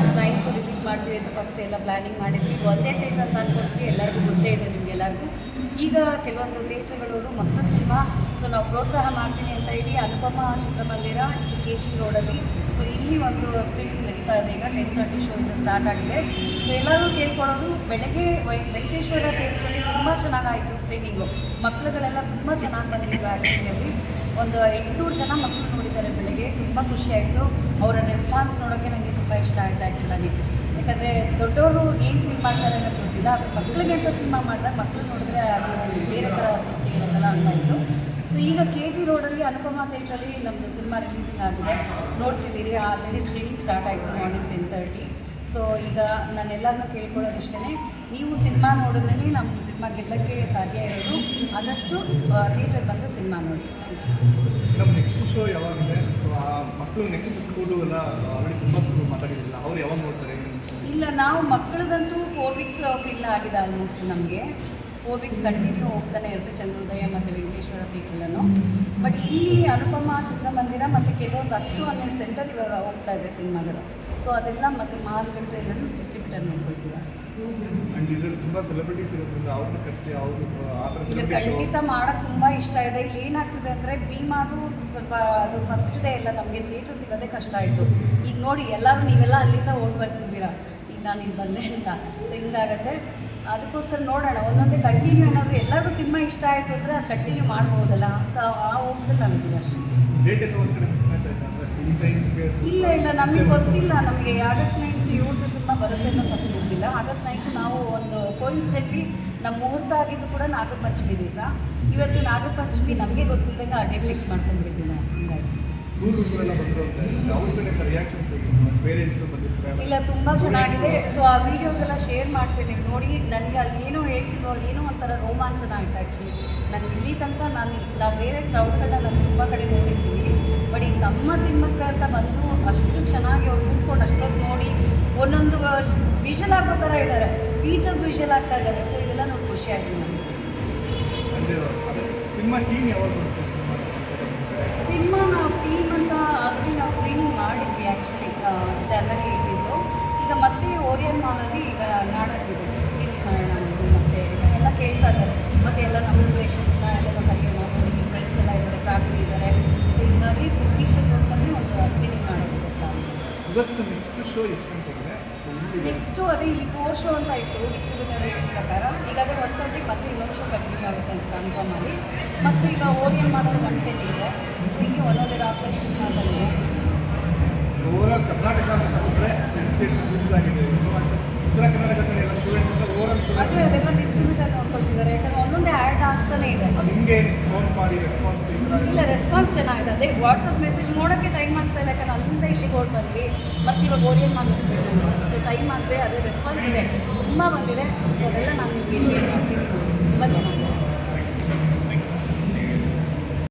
August ninth release ಮಾಡ್ತೀವಿ ಅಂತ first ಎಲ್ಲ ಪ್ಲಾನಿಂಗ್ ಮಾಡಿದ್ವಿ. ಒಂದೇ ಥಿಯೇಟರ್ ಅಂತ ಅಂದ್ಕೊಳ್ತೀವಿ ಎಲ್ಲರಿಗೂ ಗೊತ್ತೇ ಇದೆ ನಿಮಗೆಲ್ಲರಿಗೂ ಈಗ ಕೆಲವೊಂದು ಥಿಯೇಟ್ರ್ಗಳವರು ಮಕ್ಕಳ ಸಿನಿಮಾ ಸೊ ನಾವು ಪ್ರೋತ್ಸಾಹ ಮಾಡ್ತೀನಿ ಅಂತ ಹೇಳಿ ಅನುಪಮ ಚಿತ್ರಮಂದಿರ ಈ ಕೆ ಜಿ ರೋಡಲ್ಲಿ ಸೊ ಇಲ್ಲಿ ಒಂದು ಸ್ಕ್ರೀನಿಂಗ್ ನಡೀತಾ ಇದೆ. ಈಗ ಟೆನ್ ತರ್ಟಿ ಶೋ ಇಂದ ಸ್ಟಾರ್ಟ್ ಆಗಿದೆ. ಸೊ ಎಲ್ಲರೂ ಕೇಳ್ಕೊಳ್ಳೋದು ಬೆಳಗ್ಗೆ ವೆಂಕಟೇಶ್ವರ ಥಿಯೇಟ್ರಲ್ಲಿ ತುಂಬ ಚೆನ್ನಾಗಾಯಿತು ಸ್ಕ್ರೀನಿಂಗು ಮಕ್ಕಳುಗಳೆಲ್ಲ ತುಂಬ ಚೆನ್ನಾಗಿ ಬಂದಿದ್ರು ಆ್ಯಕ್ಚುಲಿಯಲ್ಲಿ ಒಂದು ಎಂಟುನೂರು ಜನ ಮಕ್ಕಳು ನೋಡಿದ್ದಾರೆ ಬೆಳಗ್ಗೆ. ತುಂಬ ಖುಷಿ ಆಯಿತು. ಅವರ ರೆಸ್ಪಾನ್ಸ್ ನೋಡೋಕ್ಕೆ ನನಗೆ ತುಂಬ ಇಷ್ಟ ಆಯಿತು ಆ್ಯಕ್ಚುಲಾಗಿ ಯಾಕಂದರೆ ದೊಡ್ಡವರು ಏನು ಫೀಲ್ ಮಾಡ್ತಾರೆ ಅನ್ನೋದು ಗೊತ್ತಿಲ್ಲ ಅದು ಮಕ್ಕಳಿಗೆ ಅಂತ ಸಿನಿಮಾ ಮಾಡಿದಾಗ ಮಕ್ಕಳು ನೋಡಿದ್ರೆ ಅದು ಬೇರೆ ಥರ ತೃಪ್ತಿ ಇರುತ್ತಲ್ಲ ಅಂತಾಯಿತು ಸೊ ಈಗ ಕೆ ಜಿ ರೋಡಲ್ಲಿ ಅನುಪಮ ಥಿಯೇಟ್ರಲ್ಲಿ ನಮ್ಮದು ಸಿನಿಮಾ ರಿಲೀಸಿಂಗ್ ಆಗಿದೆ. ನೋಡ್ತಿದ್ದೀರಿ ಆಲ್ರೆಡಿ ಸ್ಕ್ರೀನಿಂಗ್ ಸ್ಟಾರ್ಟ್ ಆಯಿತು ಮಾರ್ನಿಂಗ್ ಟೆನ್ ತರ್ಟಿ ಸೊ ಈಗ ನಾನೆಲ್ಲರನ್ನೂ ಕೇಳ್ಕೊಳ್ಳೋದು ಇಷ್ಟೇ ನೀವು ಸಿನಿಮಾ ನೋಡಿದ್ರೇ ನಮ್ಮ ಸಿನಿಮಾ ಗೆಲ್ಲಕ್ಕೆ ಸಾಧ್ಯ ಇರೋದು. ಆದಷ್ಟು ಥಿಯೇಟರ್ ಬಂದು ಸಿನಿಮಾ ನೋಡಿ. ನಮ್ಮ ನೆಕ್ಸ್ಟ್ ಶೋ ಯಾವಾಗಿದೆ ಸೊ ಮಕ್ಕಳು ನೆಕ್ಸ್ಟ್ ಸ್ಕೂಲು ಎಲ್ಲ ಆಲ್ರೆಡಿ ತುಂಬ ಸ್ಕೂಲ್ ಮಾತಾಡಿರಲಿಲ್ಲ ಅವ್ರು ಯಾವಾಗ ನೋಡ್ತಾರೆ? ಇಲ್ಲ ನಾವು ಮಕ್ಕಳದಂತೂ ಫೋರ್ ವೀಕ್ಸ್ ಫಿಲ್ ಆಗಿದೆ ಆಲ್ಮೋಸ್ಟ್ ನಮಗೆ. ಫೋರ್ ವೀಕ್ಸ್ ಕಂಟಿನ್ಯೂ ಹೋಗ್ತಾನೆ ಇರುತ್ತೆ ಚಂದ್ರೋದಯ ಮತ್ತು ವೆಂಕಟೇಶ್ವರ ಥಿಯೇಟ್ರಲ್ಲೂ ಬಟ್ ಇಲ್ಲಿ ಅನುಪಮ ಚಿತ್ರಮಂದಿರ ಮತ್ತು ಕೆಲವೊಂದು ಹತ್ತು ಹನ್ನೆರಡು ಸೆಂಟರ್ ಇವಾಗ ಹೋಗ್ತಾ ಇದೆ ಸಿನಿಮಾಗಳು. ಸೊ ಅದೆಲ್ಲ ಮತ್ತು ಮಾರುಗಟ್ಟೆ ಎಲ್ಲರೂ ಡಿಸ್ಟ್ರಿಬ್ಯೂಟರ್ ನೋಡ್ಕೊಳ್ತಿದ್ದಾರೆ ಆ್ಯಂಡ್ ಇದ್ರಲ್ಲಿ ತುಂಬಾ ಸೆಲೆಬ್ರಿಟೀಸ್ ಇರೋದ್ರಿಂದ ಅವ್ರನ್ನ ಕರೆಸಿ ಅವ್ರು ಆ ಥರ ಇಲ್ಲ ಸೆಲೆಬ್ರಿಟಿ ಶೋ ಖಂಡಿತ ಮಾಡೋಕ್ಕೆ ತುಂಬಾ ಇಷ್ಟ ಇದೆ. ಇಲ್ಲಿ ಏನಾಗ್ತಿದೆ ಅಂದರೆ ಭೀಮಾದು ಸ್ವಲ್ಪ ಅದು ಫಸ್ಟ್ ಡೇ ಎಲ್ಲ ನಮಗೆ ಥಿಯೇಟರ್ ಸಿಗೋದೇ ಕಷ್ಟ ಆಯಿತು. ಈಗ ನೋಡಿ ಎಲ್ಲರೂ ನೀವೆಲ್ಲ ಅಲ್ಲಿಂದ ಓಡ್ ಬರ್ತಿದ್ದೀರಾ? ಈಗ ನಾನು ಇಲ್ಲಿ ಬಂದೆ ಅಂತ. ಸೊ ಹಿಂಗಾಗತ್ತೆ. ಅದಕ್ಕೋಸ್ಕರ ನೋಡೋಣ. ಒಂದೊಂದೇ ಕಂಟಿನ್ಯೂ ಏನಾದರೂ ಎಲ್ಲರಿಗೂ ಸಿನಿಮಾ ಇಷ್ಟ ಆಯಿತು ಅಂದರೆ ಅದು ಕಂಟಿನ್ಯೂ ಮಾಡ್ಬೋದಲ್ಲ. ಸೊ ಆ ಹೋಪ್ಸಲ್ಲಿ ನಾವಿದ್ದೀವಿ ಅಷ್ಟೇ. ಡೇಟ್ ಎಲ್ಲ ಒಂದು ಕಡೆ ಮಿಸ್ ಮ್ಯಾಚ್ ಆಯ್ತಾ ಅಂದರೆ ಇಲ್ಲ ಇಲ್ಲ, ನಮಗೆ ಗೊತ್ತಿಲ್ಲ. ನಮಗೆ ಆಗಸ್ಟ್ ನೈನ್ತ್ ಇವ್ರದ್ದು ಸಿನಿಮಾ ಬರುತ್ತೆ ಅಂತ ಫಸ್ಟ್ ಗೊತ್ತಿಲ್ಲ. ಆಗಸ್ಟ್ ನೈನ್ತ್ ನಾವು ಒಂದು ಕೋಇನ್ಸಿಡೆಂಟ್ಲಿ ನಮ್ಮ ಮುಹೂರ್ತ ಆಗಿದ್ದು ಕೂಡ ನಾಗಪಂಚಮಿ ದಿವಸ. ಇವತ್ತು ನಾಗಪಂಚಮಿ ನಮಗೆ ಗೊತ್ತಿದ್ದಂಗೆ ಆ ಡೇಟ್ ಫಿಕ್ಸ್ ಮಾಡ್ಕೊಂಡ್ಬಿಟ್ಟಿದ್ದೀನಿ ನಾವು. ಇಲ್ಲ ತುಂಬ ಚೆನ್ನಾಗಿದೆ. ಸೊ ಆ ವಿಡಿಯೋಸ್ ಎಲ್ಲ ಶೇರ್ ಮಾಡ್ತೀನಿ ನೋಡಿ ನನಗೆ ಅಲ್ಲಿ ಏನೋ ಹೇಳ್ತಿರೋ ಏನೋ ಒಂಥರ ರೋಮಾಂಚನ ಆಯ್ತು ಆ್ಯಕ್ಚುಲಿ ನಾನು ಇಲ್ಲಿ ತನಕ ನಾನು ನಾವು ಬೇರೆ ಕ್ರೌಡ್ಗಳನ್ನ ನಾನು ತುಂಬ ಕಡೆ ನೋಡಿರ್ತೀನಿ ಬಟ್ ಈಗ ನಮ್ಮ ಸಿನಿಮಾಕ್ಕೆ ಅಂತ ಬಂದು ಅಷ್ಟು ಚೆನ್ನಾಗಿ ಅವ್ರು ಕೂತ್ಕೊಂಡು ಅಷ್ಟೊತ್ತು ನೋಡಿ ಒಂದೊಂದು ವಿಷಲ್ ಆಗೋ ಥರ ಇದ್ದಾರೆ. ಟೀಚರ್ಸ್ ವಿಷಲ್ ಆಗ್ತಾ ಇದ್ದಾರೆ ಸೊ ಇದೆಲ್ಲ ನೋಡಿ ಖುಷಿ ಆಯ್ತು ನಮಗೆ. ಸಿನಿಮಾ ಟೀಮ್ ಯಾವಾಗ ಸಿನಿಮಾ? ನಾವು ಟೀಮ್ ಅಂತ ಆಲ್ರೆಡಿ ನಾವು ಸ್ಕ್ರೀನಿಂಗ್ ಮಾಡಿದ್ವಿ ಆ್ಯಕ್ಚುಲಿ ಜನವರಿ ಏಯ್ಟಿಂದು ಈಗ ಮತ್ತೆ ಓರಿಯನ್ ಮಾಲಲ್ಲಿ ಈಗ ನಾಡಕ್ಕಿದೆ ಸ್ಕ್ರೀನಿಂಗ್ ಮಾಡೋಣ ಅಂದ್ಬಿಟ್ಟು ಮತ್ತೆ ಎಲ್ಲ ಕೇಳ್ತಾ ಇದ್ದಾರೆ ಮತ್ತೆ ಎಲ್ಲ ನಮ್ಮ ರಿಲೇಷನ್ಸ್ನ ಎಲ್ಲ ಕರೆಯೋಣ ನೋಡಿ ಫ್ರೆಂಡ್ಸ್ ಎಲ್ಲ ಇದ್ದಾರೆ ಫ್ಯಾಮಿಲಿ ಇದ್ದಾರೆ ಸೊ ಹಿಂಗಾಗಿ ಟೆಕ್ನಿಷಿಯನ್ಗೋಸ್ಕರನೇ ಒಂದು ಸ್ಕ್ರೀನಿಂಗ್ ಮಾಡೋದಿದೆ ಪ್ಲಾನ್ ಇವತ್ತು ನೆಕ್ಸ್ಟ್ ಶೋ ಎಷ್ಟು ಗಂಟೆ ಇಲ್ಲಿ ನೆಕ್ಸ್ಟು ಅದೇ ಇಲ್ಲಿ ಫೋರ್ ಶೋ ಅಂತ ಇತ್ತು. ಡಿಸ್ಟ್ರಿಬ್ಯೂಟರ್ ಪ್ರಕಾರ. ಈಗ ಅದೇ ಒನ್ ತರ್ಟಿ ಮತ್ತೆ ಇನ್ನೊಂದು ಶೋ ಕಂಟಿನ್ಯೂ ಆಗುತ್ತೆ ಅನ್ಸುತ್ತೆ ಮಾಡಿ. ಮತ್ತು ಈಗ ಓರಿಯನ್ ಮಾತ್ರ ಒನ್ ಟೆನ್ ಇದೆ. ಸೊ ಹಿಂಗೆ ಒಂದೊಂದೇ ರಾತ್ರಿ ಸಿನಿಮಾಸಲ್ಲಿ ಓವರಾಲ್ ಕರ್ನಾಟಕ ಅಂತ ತಗೊಂಡ್ರೆ ಸ್ಟೇಟ್ ಆಗಿದೆ. ಉತ್ತರ ಕರ್ನಾಟಕ ಕಡೆ ಎಲ್ಲ ಸ್ಟೂಡೆಂಟ್ಸ್ ಎಲ್ಲ ಓವರಾಲ್ ಅದೇ ಅದೆಲ್ಲ ಡಿಸ್ಟ್ರಿಬ್ಯೂಟರ್ ನೋಡ್ಕೊಳ್ತಿದ್ದಾರೆ. ಯಾಕಂದ್ರೆ ಒಂದೊಂದೇ ಆ್ಯಡ್ ಆಗ್ತಾನೆ ಇದೆ. ನಿಮಗೆ ಫೋನ್ ಮಾಡಿ ರೆಸ್ಪಾನ್ಸ್ ಇಲ್ಲ ರೆಸ್ಪಾನ್ಸ್ ಚೆನ್ನಾಗಿದೆ. ಅದೇ ವಾಟ್ಸಪ್ ಮೆಸೇಜ್ ನೋಡೋಕ್ಕೆ ಟೈಮ್ ಆಗ್ತಾ ಇಲ್ಲ ಯಾಕಂದ್ರೆ ಅಲ್ಲಿಂದ ಇಲ್ಲಿಗೆ ಓಡ್ ಬಂದ್ವಿ. ಮತ್ತು ಇವಾಗ ಓರಿಯನ್ ಮಾಡಿ ಸೊ ಟೈಮ್ ಆಗದೆ ಅದೇ ರೆಸ್ಪಾನ್ಸ್ ಇದೆ. ತುಂಬ ಬಂದಿದೆ. ಸೊ ಅದೆಲ್ಲ ನಾನು ನಿಮಗೆ ಶೇರ್ ಮಾಡ್ತೀನಿ. ತುಂಬ ಚೆನ್ನಾಗಿದೆ.